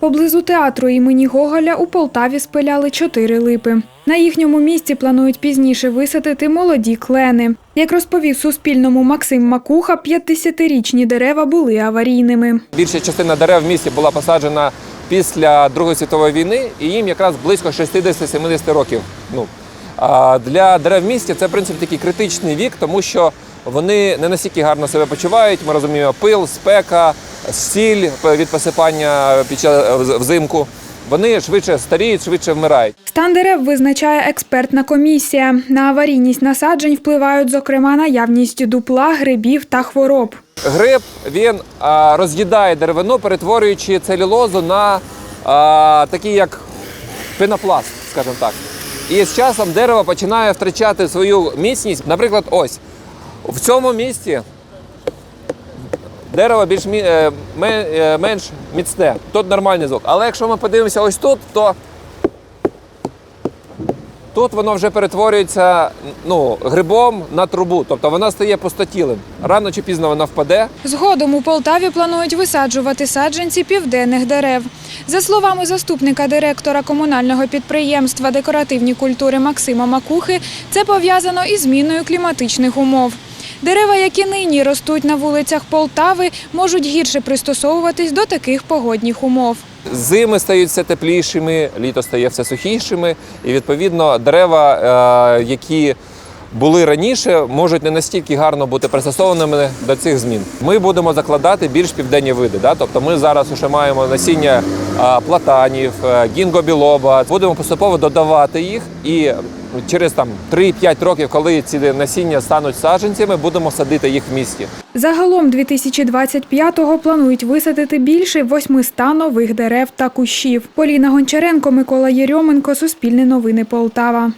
Поблизу театру імені Гоголя у Полтаві спиляли чотири липи. На їхньому місці планують пізніше висадити молоді клени. Як розповів Суспільному Максим Макуха, 50-річні дерева були аварійними. Більша частина дерев в місті була посаджена після Другої світової війни, і їм якраз близько 60-70 років. Ну, а для дерев в місті це в принципі такий критичний вік, тому що вони не настільки гарно себе почувають. Ми розуміємо, пил, спека, сіль від посипання під час взимку. Вони швидше старіють, швидше вмирають. Стан дерев визначає експертна комісія. На аварійність насаджень впливають, зокрема, наявність дупла, грибів та хвороб. Гриб він роз'їдає деревину, перетворюючи целюлозу на а, такий як пенопласт, скажімо так. І з часом дерево починає втрачати свою міцність. Наприклад, ось в цьому місці дерево більш е, е, менш міцне. Тут нормальний звук. Але якщо ми подивимося ось тут, то тут воно вже перетворюється ну, грибом на трубу. Тобто вона стає пустотілим. Рано чи пізно вона впаде. Згодом у Полтаві планують висаджувати саджанці південних дерев. За словами заступника директора комунального підприємства декоративні культури Максима Макухи, це пов'язано із зміною кліматичних умов. Дерева, які нині ростуть на вулицях Полтави, можуть гірше пристосовуватись до таких погодних умов. Зими стають все теплішими, літо стає все сухішими, і відповідно дерева, е, які були раніше, можуть не настільки гарно бути пристосованими до цих змін. Ми будемо закладати більш південні види. Да? Тобто ми зараз вже маємо насіння платанів, е, гінго-білоба. Будемо поступово додавати їх і через там 3-5 років, коли ці насіння стануть саджанцями, будемо садити їх в місті. Загалом 2025-го планують висадити більше 800 нових дерев та кущів. Поліна Гончаренко, Микола Єрьоменко, Суспільне новини Полтава.